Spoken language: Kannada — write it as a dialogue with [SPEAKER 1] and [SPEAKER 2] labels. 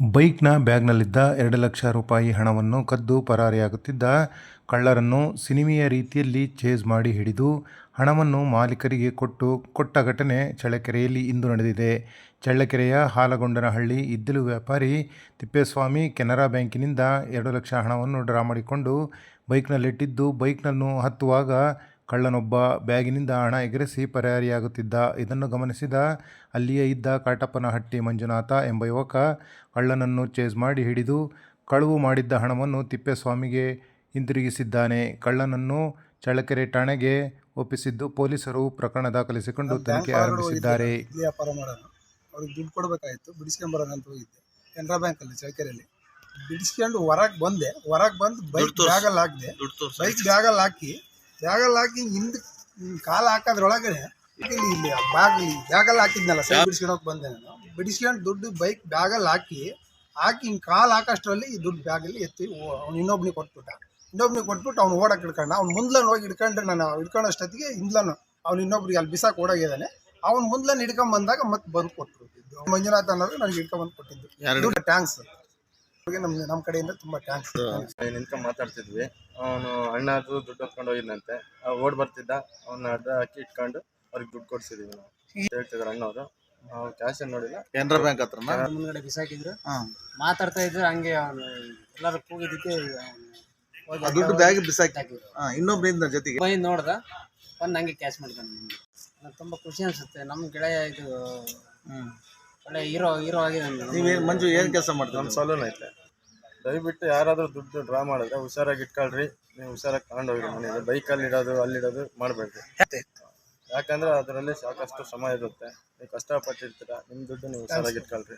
[SPEAKER 1] ಬೈಕ್ನ ಬ್ಯಾಗ್ನಲ್ಲಿದ್ದ ಎರಡು ಲಕ್ಷ ರೂಪಾಯಿ ಹಣವನ್ನು ಕದ್ದು ಪರಾರಿಯಾಗುತ್ತಿದ್ದ ಕಳ್ಳರನ್ನು ಸಿನಿಮೆಯ ರೀತಿಯಲ್ಲಿ ಚೇಸ್ ಮಾಡಿ ಹಿಡಿದು ಹಣವನ್ನು ಮಾಲೀಕರಿಗೆ ಕೊಟ್ಟು ಕೊಟ್ಟ ಘಟನೆ ಚಳ್ಳಕೆರೆಯಲ್ಲಿ ಇಂದು ನಡೆದಿದೆ. ಚಳ್ಳಕೆರೆಯ ಹಾಲಗೊಂಡನಹಳ್ಳಿ ಇದ್ದಿಲು ವ್ಯಾಪಾರಿ ತಿಪ್ಪೇಸ್ವಾಮಿ ಕೆನರಾ ಬ್ಯಾಂಕಿನಿಂದ ಎರಡು ಲಕ್ಷ ಹಣವನ್ನು ಡ್ರಾ ಮಾಡಿಕೊಂಡು ಬೈಕ್ನಲ್ಲಿಟ್ಟಿದ್ದು ಬೈಕ್ನನ್ನು ಹತ್ತುವಾಗ ಕಳ್ಳನೊಬ್ಬ ಬ್ಯಾಗಿನಿಂದ ಹಣ ಎಗರಿಸಿ ಪರಾರಿಯಾಗುತ್ತಿದ್ದ. ಇದನ್ನು ಗಮನಿಸಿದ ಅಲ್ಲಿಯೇ ಇದ್ದ ಕಾಟಪ್ಪನಹಟ್ಟಿ ಮಂಜುನಾಥ ಎಂಬ ಯುವಕ ಕಳ್ಳನನ್ನು ಚೇಸ್ ಮಾಡಿ ಹಿಡಿದು ಕಳುವು ಮಾಡಿದ್ದ ಹಣವನ್ನು ತಿಪ್ಪೇಸ್ವಾಮಿಗೆ ಹಿಂದಿರುಗಿಸಿದ್ದಾನೆ ಕಳ್ಳನನ್ನು ಚಳ್ಳಕೆರೆ ಠಾಣೆಗೆ ಒಪ್ಪಿಸಿದ್ದು ಪೊಲೀಸರು ಪ್ರಕರಣ ದಾಖಲಿಸಿಕೊಂಡು ತನಿಖೆ ಆರಂಭಿಸಿದ್ದಾರೆ.
[SPEAKER 2] ವ್ಯಾಪಾರ ಮಾಡೋಣ. ಅವ್ರಿಗೆ ದುಡ್ಡು ಕೊಡಬೇಕಾಯಿತು ಬಿಡಿಸ್ಕೊಂಬರೋಣ ಅಂತ ಹೋಗಿದ್ದೆ. ಕೆನರಾ ಬ್ಯಾಂಕಲ್ಲಿ ಚಳ್ಳಕೆರೆಯಲ್ಲಿ. ಬಿಡಿಸ್ಕೊಂಡು ಹೊರಗೆ ಬಂದೆ ಹೊರಗೆ ಬಂದು ಬೈಕ್ ಬ್ಯಾಗಲ್ಲಿ ಹಾಕಿದೆ. ಬೈಕ್ ಬ್ಯಾಗಲ್ಲಿ ಹಾಕಿ ಬ್ಯಾಗಲ್ಲಿ ಹಾಕಿ ಹಿಂದ್ ಕಾಲ ಹಾಕೋದ್ರೊಳಗಡೆ ಇಲ್ಲಿ ಇಲ್ಲಿ ಬಾಗ್ಲಿ ಬ್ಯಾಗಲ್ಲಿ ಹಾಕಿದ್ನಲ್ಲ ಸೈ ಬಿಡಿಸ್ಕೊಂಡೋಗಿ ಬಂದೆ ನಾನು. ಬಿಡಿಸ್ಕೊಂಡು ದುಡ್ಡು ಬೈಕ್ ಬ್ಯಾಗಲ್ಲಿ ಹಾಕಿ ಹಾಕಿ ಹಿಂಗೆ ಕಾಲು ಹಾಕೋಷ್ಟರಲ್ಲಿ ಈ ದುಡ್ಡು ಬ್ಯಾಗಲ್ಲಿ ಎತ್ತಿ ಅವ್ನು ಇನ್ನೊಬ್ನಿಗೆ ಕೊಟ್ಬಿಟ್ಟ. ಇನ್ನೊಬ್ನಿಗೆ ಕೊಟ್ಬಿಟ್ಟು ಅವ್ನು ಓಡಕ್ಕೆ ಹಿಡ್ಕೊಂಡ ಅವ್ನು ಮುಂದ್ಲನ್ನು ಹೋಗಿ ಹಿಡ್ಕೊಂಡ್ರೆ ನಾನು ಹಿಡ್ಕೊಂಡಷ್ಟೊತ್ತಿಗೆ ಹಿಂದ್ಲನ್ನು ಅವ್ನು ಇನ್ನೊಬ್ರಿಗೆ ಅಲ್ಲಿ ಬಿಸಾಕ್ ಓಡಾಗಿದ್ದಾನೆ. ಅವ್ನು ಮುಂದ್ಲನ್ನು ಹಿಡ್ಕೊಂಡ್ ಬಂದಾಗ ಮತ್ತೆ ಬಂದು ಕೊಟ್ಟರು ಮಂಜುನಾಥ್ ಅನ್ನೋದು ನನಗೆ ಹಿಡ್ಕೊಂಡ್ ಬಂದು ಕೊಟ್ಟಿದ್ದು. ಥ್ಯಾಂಕ್ಸ್. ಟ್ಯಾಂಕ್ಸ್ ನಮ್ಮ ನಮ್ಮ ಕಡೆಯಿಂದ ತುಂಬ ಟ್ಯಾಂಕ್ಸ್
[SPEAKER 3] ನಿಂತ್ಕೊಂಡು ಮಾತಾಡ್ತಿದ್ವಿ. ಅವನು ಅಣ್ಣ ಅದು ದುಡ್ಡು ಹೊತ್ಕೊಂಡು ಹೋಗಿದ್ನಂತೆ. ಓಡ್ ಬರ್ತಿದ್ದ. ಅವನ ಅಡ್ಡ ಅಕ್ಕಿ ಇಟ್ಕೊಂಡು ಅವ್ರಿಗೆ ದುಡ್ಡು ಕೊಡ್ಸಿದೀವಿ ನಾವು. ಹೇಳ್ತಿದ್ರು ಅಣ್ಣವರು. ನಾವು ಕ್ಯಾಶ್ ಏನ್ ನೋಡಿಲ್ಲ.
[SPEAKER 4] ಕೆನರಾ ಬ್ಯಾಂಕ್ ಹತ್ರ
[SPEAKER 5] ಮುಂದ್ಗಡೆ ಬಿಸಾಕಿದ್ರು. ಮಾತಾಡ್ತಾ ಇದ್ರು ಹಂಗೆ ಅವನು ಎಲ್ಲರೂ ಕೂಗಿದ್ದಕ್ಕೆ
[SPEAKER 4] ಆ ದುಡ್ಡು ಬ್ಯಾಗ್ ಬಿಸಾಕಿ. ಹಾಕಿದ್ರು ಇನ್ನೊಬ್ರಿಂದ ಜೊತೆಗೆ.
[SPEAKER 5] ಬೈ ನೋಡ್ದ ಬಂದು ಹಂಗೆ ಕ್ಯಾಶ್ ಮಾಡ್ಕೊಂಡು ತುಂಬ ಖುಷಿ ಅನ್ಸುತ್ತೆ. ನಮ್ಮ ಗೆಳೆಯ ಇದು
[SPEAKER 4] ಹ್ಮ್.
[SPEAKER 5] ಒಳ್ಳೆ ಹೀರೋ ಹೀರೋ
[SPEAKER 4] ನೀವೇನು ಮಂಜು ಏನ್ ಕೆಲಸ ಮಾಡ್ತೀವಿ
[SPEAKER 3] ನಮ್ಮ ಸಲೂನ್ ಐತೆ. ದಯವಿಟ್ಟು ಯಾರಾದ್ರೂ ದುಡ್ಡು ಡ್ರಾ ಮಾಡಿದ್ರೆ ಹುಷಾರಾಗಿ ಇಟ್ಕೊಳ್ರಿ. ನೀವು ಹುಷಾರಾಗಿ ತಗೊಂಡೋಗಿ ಮನೆಗೆ ಬೈಕಲ್ಲಿ ಇಡೋದು ಅಲ್ಲಿಡೋದು ಮಾಡಬೇಡ್ರಿ. ಯಾಕಂದ್ರೆ ಅದರಲ್ಲಿ ಸಾಕಷ್ಟು ಸಮಯ ಇರುತ್ತೆ. ನೀವು ಕಷ್ಟಪಟ್ಟಿರ್ತೀರ ನಿಮ್ಮ ದುಡ್ಡು ನೀವು ಹುಷಾರಾಗಿ ಇಟ್ಕೊಳ್ರಿ.